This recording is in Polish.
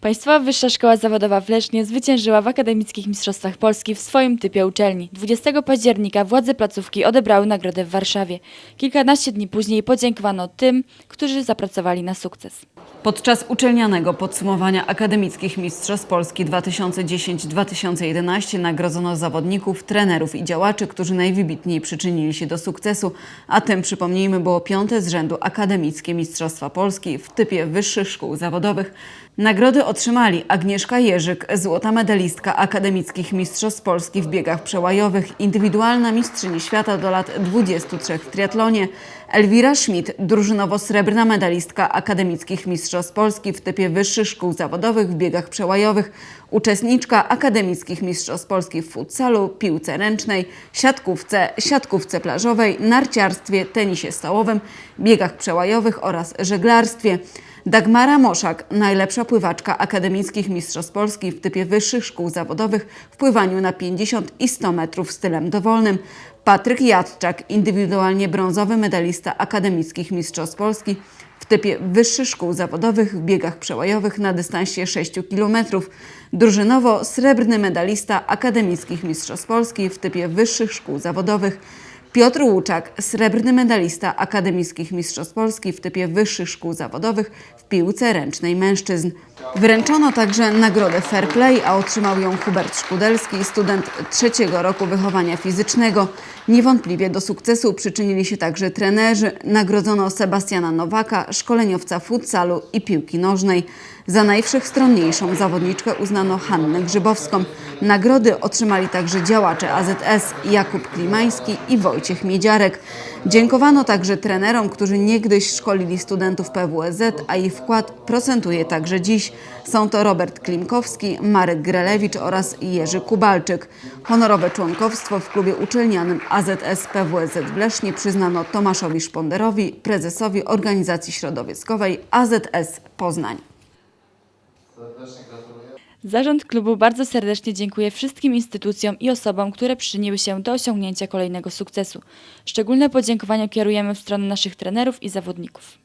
Państwowa Wyższa Szkoła Zawodowa w Lesznie zwyciężyła w Akademickich Mistrzostwach Polski w swoim typie uczelni. 20 października władze placówki odebrały nagrodę w Warszawie. Kilkanaście dni później podziękowano tym, którzy zapracowali na sukces. Podczas uczelnianego podsumowania akademickich Mistrzostw Polski 2010-2011 nagrodzono zawodników, trenerów i działaczy, którzy najwybitniej przyczynili się do sukcesu, a tym, przypomnijmy, było piąte z rzędu akademickie Mistrzostwa Polski w typie wyższych szkół zawodowych. Nagrody otrzymali Agnieszka Jerzyk, złota medalistka akademickich Mistrzostw Polski w biegach przełajowych, indywidualna mistrzyni świata do lat 23 w triatlonie, Elwira Schmidt, drużynowo-srebrna medalistka akademickich Mistrzostw Polski w typie wyższych szkół zawodowych w biegach przełajowych, uczestniczka akademickich Mistrzostw Polski w futsalu, piłce ręcznej, siatkówce, siatkówce plażowej, narciarstwie, tenisie stołowym, biegach przełajowych oraz żeglarstwie. Dagmara Moszak, najlepsza pływaczka akademickich Mistrzostw Polski w typie wyższych szkół zawodowych w pływaniu na 50 i 100 metrów stylem dowolnym. Patryk Jadczak, indywidualnie brązowy medalista akademickich Mistrzostw Polski w typie wyższych szkół zawodowych w biegach przełajowych na dystansie 6 km. Drużynowo srebrny medalista akademickich Mistrzostw Polski w typie wyższych szkół zawodowych. Piotr Łuczak, srebrny medalista akademickich Mistrzostw Polski w typie wyższych szkół zawodowych w piłce ręcznej mężczyzn. Wręczono także nagrodę Fair Play, a otrzymał ją Hubert Szkudelski, student trzeciego roku wychowania fizycznego. Niewątpliwie do sukcesu przyczynili się także trenerzy. Nagrodzono Sebastiana Nowaka, szkoleniowca futsalu i piłki nożnej. Za najwszechstronniejszą zawodniczkę uznano Hannę Grzybowską. Nagrody otrzymali także działacze AZS Jakub Klimański i Wojciech Miedziarek. Dziękowano także trenerom, którzy niegdyś szkolili studentów PWSZ, a ich wkład procentuje także dziś. Są to Robert Klimkowski, Marek Grelewicz oraz Jerzy Kubalczyk. Honorowe członkowstwo w klubie uczelnianym AZS PWSZ w Lesznie przyznano Tomaszowi Szponderowi, prezesowi organizacji środowiskowej AZS Poznań. Zarząd klubu bardzo serdecznie dziękuję wszystkim instytucjom i osobom, które przyczyniły się do osiągnięcia kolejnego sukcesu. Szczególne podziękowania kierujemy w stronę naszych trenerów i zawodników.